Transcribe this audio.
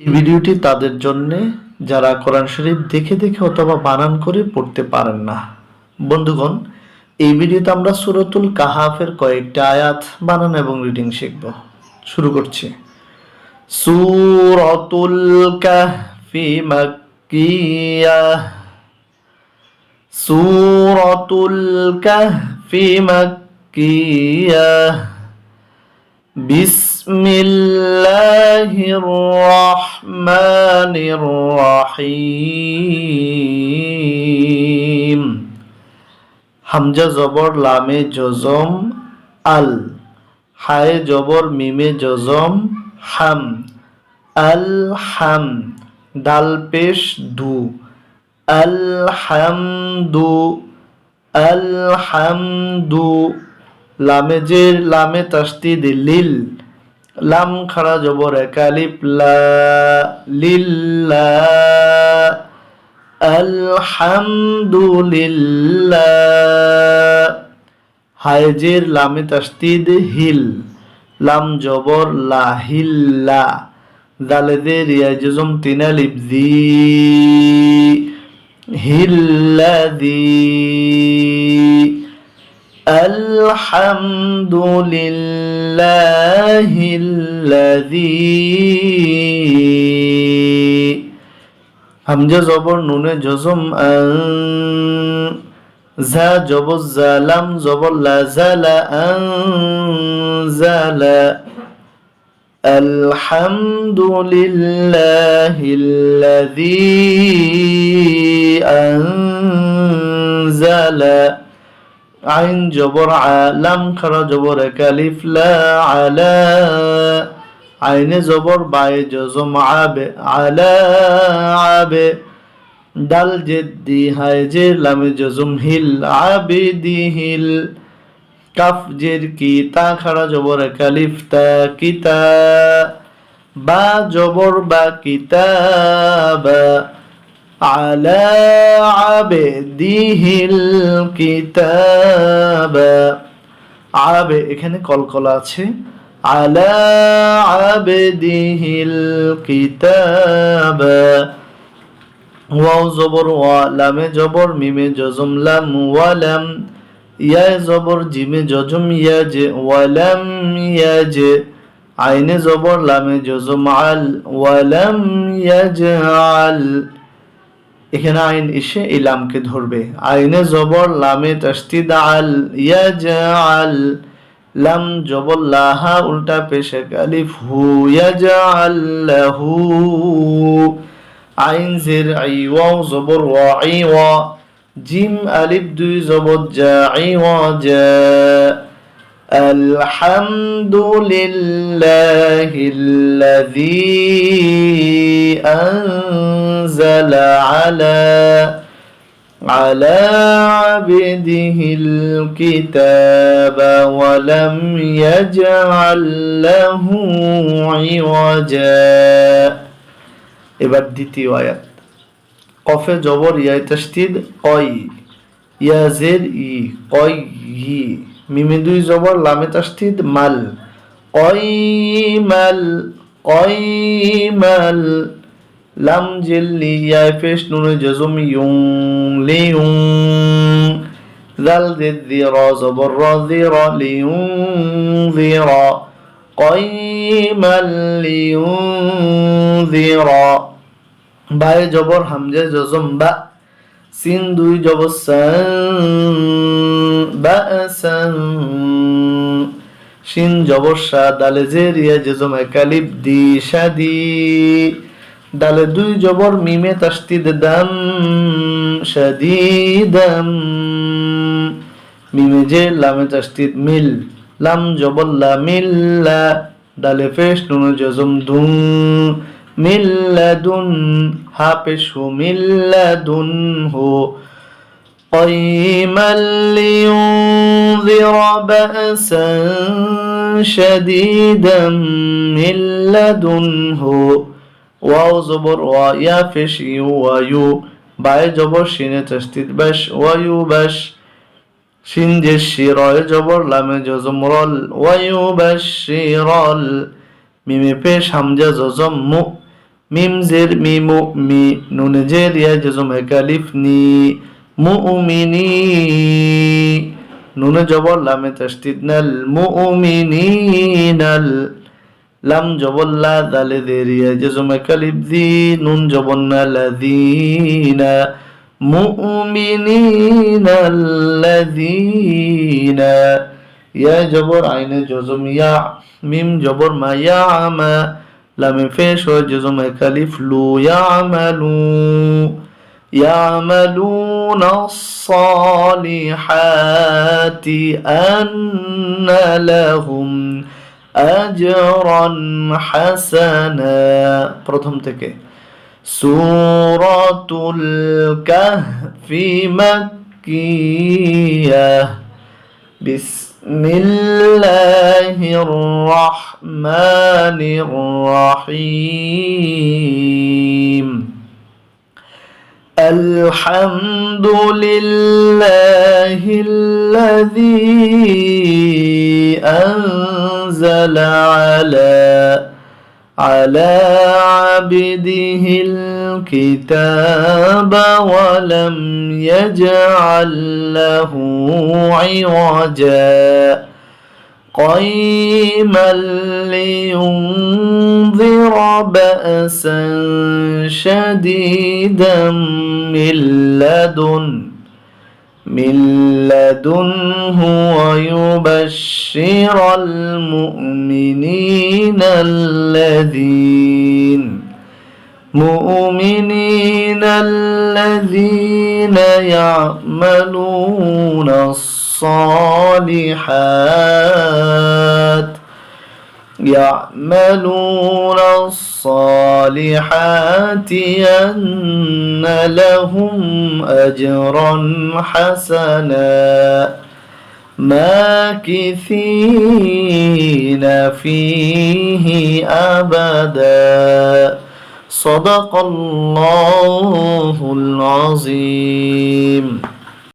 এই ভিডিওটি তাদের জন্যে যারা কোরআন শরীফ দেখে দেখে অথবা বানান করে পড়তে পারেন না। বন্ধুগণ, এই ভিডিওতে আমরা সুরতুল কাহাফের কয়েকটা আয়াত বানান এবং রিডিং শিখব। শুরু করছি। সুরতুল কাহফি মাক্কিয়া। সুরতুল কাহফি মাক্কিয়া। بسم الله الرحمن الرحيم হামজা জবর লামে জজম আল হায় জবর মিমে জজম হাম আল হাম দাল পেশ দু আল হামদু আল হামদু লামে জের লামে তাস্তিদ লিল লাম খাড়া জবর একালিপ হায়জের লামে তাস্তিদ হিল, লাম জবর লা হিল্লা। দালেদে রিয়াজম তিনালিপ দি হিল্লাদি الحمد لله الذي হামজা জবর নুনে জজম আন জা জবর জালাম জবর লা জালা আন জালা الحمد لله الذي أنزل আইন জবর আলাম, খারা জবর একালিফ লা আলা। আইনে জবর বায়ে জজম আবে, আলা আবে। ডাল জেদ্দি হায় জে লামে জজম হিল, আবে দি হিল। কাফ জের কি তা, খারা জবর একালিফ তা কিতা বা জবর বা কিতাবা على عبده الكتاب আবে এখানে কলকলা আছে আলা আবেদিহিল কিতাব ওয়াও জবর ওয়া লামে জবর মিমে জজম লাম ওয়ালাম ইয়া জবর জিমে জজম ইয়া যে ওয়ালাম ইয়া যে আইনে জবর লামে জজম আল ওয়ালাম ইয়াজআল এখানে আইন এসে এই লামকে ধরবে। আইনে জবর লামে তাস্তিদ আল ইয়াজআল, লাম জবর লাহা উল্টা পেশে আলিফ হু ইয়াজআল লাহু। আইন জের আই ওয়াও জবর ওয়া, আই ওয়া, জিম আলিফ দুই জবর জা, আই ওয়া জা। الحمد لله الذي أنزل على على عبده الكتاب ولم يجعل له عوجا এবার দ্বিতীয় আয়াত কফে জবর ইয়াই তাসদিদ কয় ইয়াজের ই কয় ই মিমে দুই জবর, লামে তাসদিদ মাল। কয়মাল কয়মাল লাম জেল্লি ইয়াই ফেস নুনে জজম ইউং লিউং। জাল দিদি র জবর র দি র লিউং দি র কয়মাল লিউং দি র জবর, হামজে জজম, বা সিন দুই জবর সান বাসান শিন জবর সা দালে জেরিয়া জেজম একালিব দি শাদি দালে দুই জবর মিমে তাস্তিদ দাম শাদিদাম মিমে জে লামে তাস্তিদ মিল, লাম জবর লা মিল্লা। দালে ফেস নুন জজম দুন মিল্লাদুন হা পেশ হু মিল্লাদুন হু قيما لينذر بأسا شديدا من لدنه واو زبر ويا فش ويو باي جبر شين تشتيت بش ويو بش شين جشير جبر لم جزمرل ويبشر মিমে পেশ হামজা জজম মু মিম জের মি মু মি নুন জের ইয়া জজম একালিফ নি মুমিনি নুনে জবর লামে তাসদিদ নাল মুমিনিনাল লাম জবল্লা দালে দেরিয়া জজম একালিফ দি। নুন জবন্না লাযিনা মুমিনিনা আল্লাযিনা ইয়া জবর আইনে জজম ইয়া, মিম জবর মা ইয়া আমা লামে ফেশ হয় জজম একালিফ লু ইয়ামালু يعملون الصالحات أن لهم أجرا حسنا প্রথম থেকে সূরাতুল কাহফি মাক্কিয়াহ بسم الله الرحمن الرحيم. الحمد لله الذي أنزل على على عبده الكتاب ولم يجعل له عوجا. قيما لينذر بأسا شديدا من لدن من لدنه ويبشر المؤمنين الذين مؤمنين الذين يعملون الصالحات يعملون الصالحات أن لهم أجرا حسنا. ماكثين فيه أبدا. صدق الله العظيم.